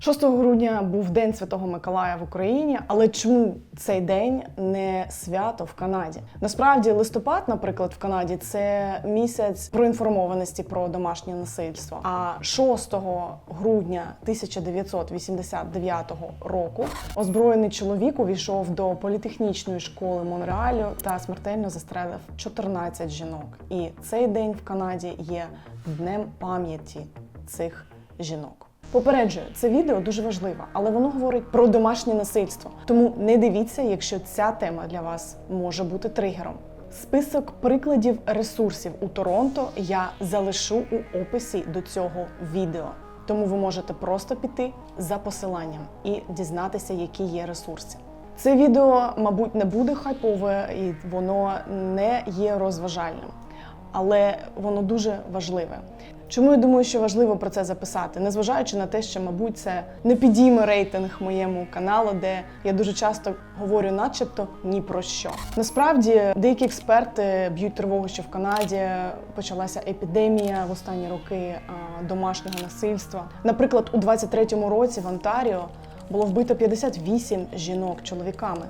6 грудня був День Святого Миколая в Україні, але чому цей день не свято в Канаді? Насправді, листопад, наприклад, в Канаді це місяць проінформованості про домашнє насильство. А 6 грудня 1989 року озброєний чоловік увійшов до політехнічної школи Монреалю та смертельно застрелив 14 жінок. І цей день в Канаді є днем пам'яті цих жінок. Попереджую, це відео дуже важливе, але воно говорить про домашнє насильство. Тому не дивіться, якщо ця тема для вас може бути тригером. Список прикладів ресурсів у Торонто я залишу у описі до цього відео. Тому ви можете просто піти за посиланням і дізнатися, які є ресурси. Це відео, мабуть, не буде хайпове і воно не є розважальним але воно дуже важливе. Чому я думаю, що важливо про це записати, незважаючи на те, що, мабуть, це не підійме рейтинг моєму каналу, де я дуже часто говорю, начебто ні про що. Насправді, деякі експерти б'ють тривогу, що в Канаді почалася епідемія в останні роки домашнього насильства. Наприклад, у 23-му році в Онтаріо було вбито 58 жінок чоловіками.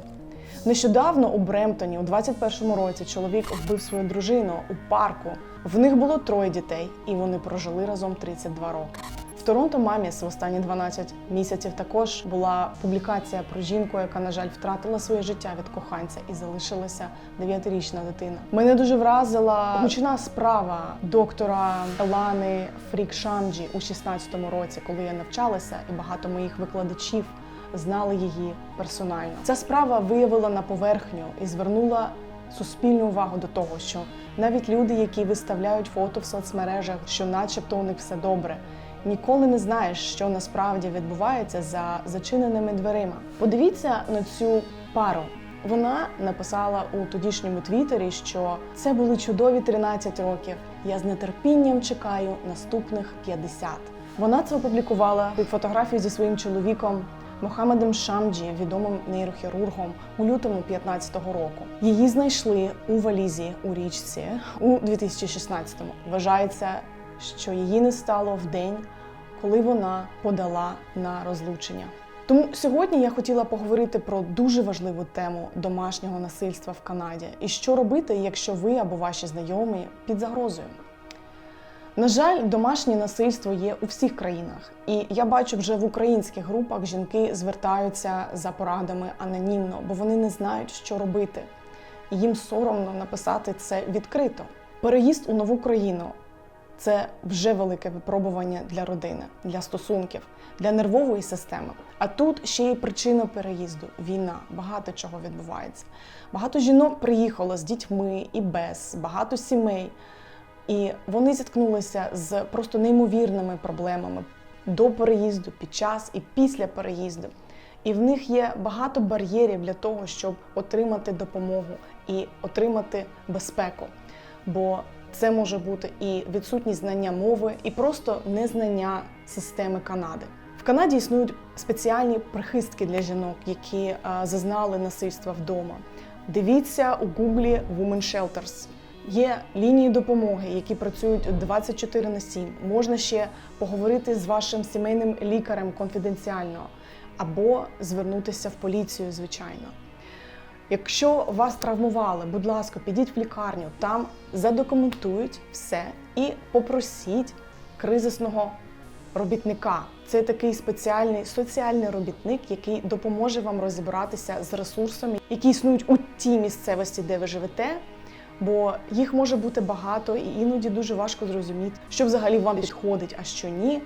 Нещодавно у Бремптоні у 21-му році чоловік вбив свою дружину у парку. В них було троє дітей, і вони прожили разом 32 роки. В Торонто Маміс в останні 12 місяців також була публікація про жінку, яка, на жаль, втратила своє життя від коханця і залишилася 9-річна дитина. Мене дуже вразила гучна справа доктора Елани Фрікшамджі у 16-му році, коли я навчалася, і багато моїх викладачів знали її персонально. Ця справа виявила на поверхню і звернула суспільну увагу до того, що навіть люди, які виставляють фото в соцмережах, що, начебто, у них все добре. Ніколи не знаєш, що насправді відбувається за зачиненими дверима. Подивіться на цю пару. Вона написала у тодішньому твіттері, що це були чудові 13 років. Я з нетерпінням чекаю наступних 50. Вона це опублікувала під фотографію зі своїм чоловіком Мохамедом Шамджі, відомим нейрохірургом, у лютому 15-го року. Її знайшли у валізі у річці у 2016-му. Вважається, що її не стало в день, коли вона подала на розлучення. Тому сьогодні я хотіла поговорити про дуже важливу тему домашнього насильства в Канаді і що робити, якщо ви або ваші знайомі під загрозою. На жаль, домашнє насильство є у всіх країнах, і я бачу вже в українських групах жінки звертаються за порадами анонімно, бо вони не знають, що робити. Їм соромно написати це відкрито. Переїзд у нову країну це вже велике випробування для родини, для стосунків, для нервової системи. А тут ще й причина переїзду війна, багато чого відбувається. Багато жінок приїхало з дітьми і без, багато сімей. І вони зіткнулися з просто неймовірними проблемами до переїзду, під час і після переїзду. І в них є багато бар'єрів для того, щоб отримати допомогу і отримати безпеку. Бо це може бути і відсутність знання мови, і просто незнання системи Канади. В Канаді існують спеціальні прихистки для жінок, які зазнали насильства вдома. Дивіться у гуглі Women Shelters. Є лінії допомоги, які працюють 24 на 7. Можна ще поговорити з вашим сімейним лікарем конфіденціально або звернутися в поліцію, звичайно. Якщо вас травмували, будь ласка, підіть в лікарню, там задокументують все і попросіть кризисного робітника. Це такий спеціальний соціальний робітник, який допоможе вам розібратися з ресурсами, які існують у тій місцевості, де ви живете. Бо їх може бути багато, і іноді дуже важко зрозуміти, що взагалі вам підходить, а що ні.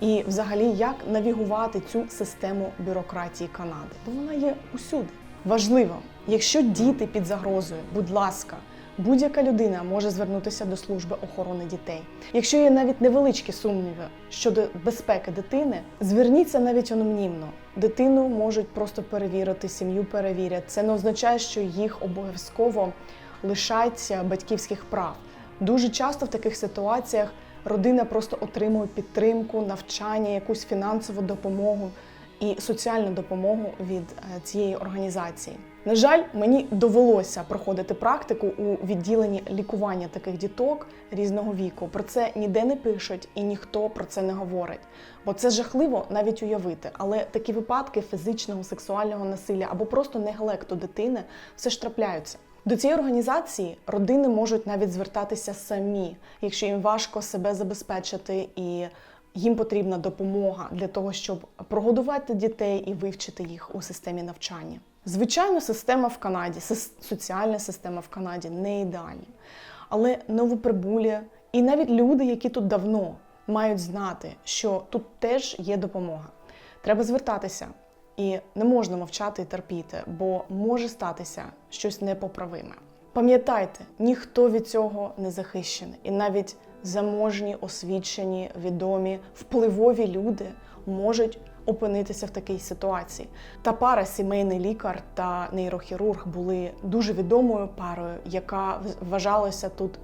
І взагалі як навігувати цю систему бюрократії Канади. Бо вона є усюди. Важливо, якщо діти під загрозою, будь ласка, будь-яка людина може звернутися до служби охорони дітей. Якщо є навіть невеличкі сумніви щодо безпеки дитини, зверніться навіть анонімно. Дитину можуть просто перевірити, сім'ю перевірять. Це не означає, що їх обов'язково лишаться батьківських прав. Дуже часто в таких ситуаціях родина просто отримує підтримку, навчання, якусь фінансову допомогу і соціальну допомогу від е, цієї організації. На жаль, мені довелося проходити практику у відділенні лікування таких діток різного віку. Про це ніде не пишуть і ніхто про це не говорить. Бо це жахливо навіть уявити. Але такі випадки фізичного, сексуального насилля або просто неглекту дитини все ж трапляються. До цієї організації родини можуть навіть звертатися самі, якщо їм важко себе забезпечити і їм потрібна допомога для того, щоб прогодувати дітей і вивчити їх у системі навчання. Звичайно, система в Канаді, соціальна система в Канаді не ідеальна. Але новоприбулі і навіть люди, які тут давно, мають знати, що тут теж є допомога. Треба звертатися. І не можна мовчати і терпіти, бо може статися щось непоправиме. Пам'ятайте, ніхто від цього не захищений, і навіть заможні, освічені, відомі, впливові люди можуть опинитися в такій ситуації. Та пара сімейний лікар та нейрохірург були дуже відомою парою, яка вважалася тут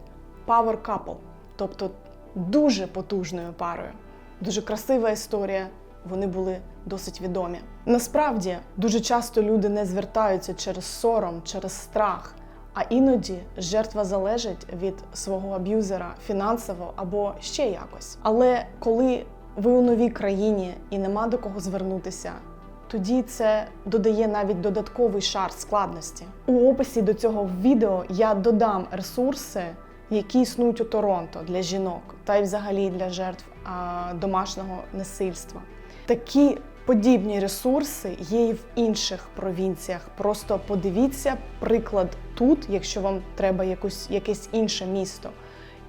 power couple, тобто дуже потужною парою. Дуже красива історія. Вони були досить відомі. Насправді дуже часто люди не звертаються через сором, через страх. А іноді жертва залежить від свого аб'юзера фінансово або ще якось. Але коли ви у новій країні і нема до кого звернутися, тоді це додає навіть додатковий шар складності. У описі до цього відео я додам ресурси, які існують у Торонто для жінок та й взагалі для жертв домашнього насильства. Такі подібні ресурси є і в інших провінціях. Просто подивіться приклад тут, якщо вам треба якусь, якесь інше місто.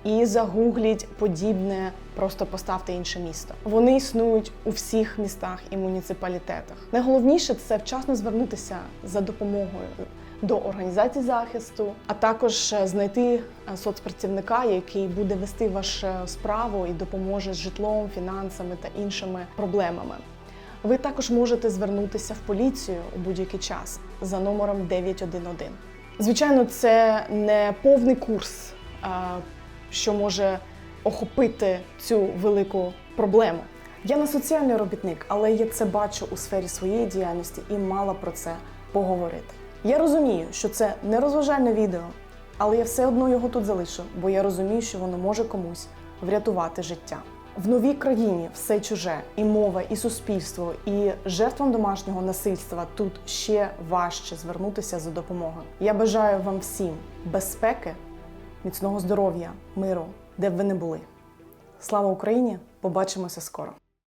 І загугліть подібне, просто поставте інше місто. Вони існують у всіх містах і муніципалітетах. Найголовніше це вчасно звернутися за допомогою до організацій захисту, а також е, знайти е, соцпрацівника, який буде вести вашу справу і допоможе з житлом, фінансами та іншими проблемами. Ви також можете звернутися в поліцію у будь-який час за номером 911. Звичайно, це не повний курс, що може охопити цю велику проблему. Я не соціальний робітник, але я це бачу у сфері своєї діяльності і мала про це поговорити. Я розумію, що це не розважальне відео, але я все одно його тут залишу, бо я розумію, що воно може комусь врятувати життя. В новій країні все чуже, і мова, і суспільство, і жертвам домашнього насильства тут ще важче звернутися за допомогою. Я бажаю вам всім безпеки, міцного здоров'я, миру, де б ви не були. Слава Україні! Побачимося скоро!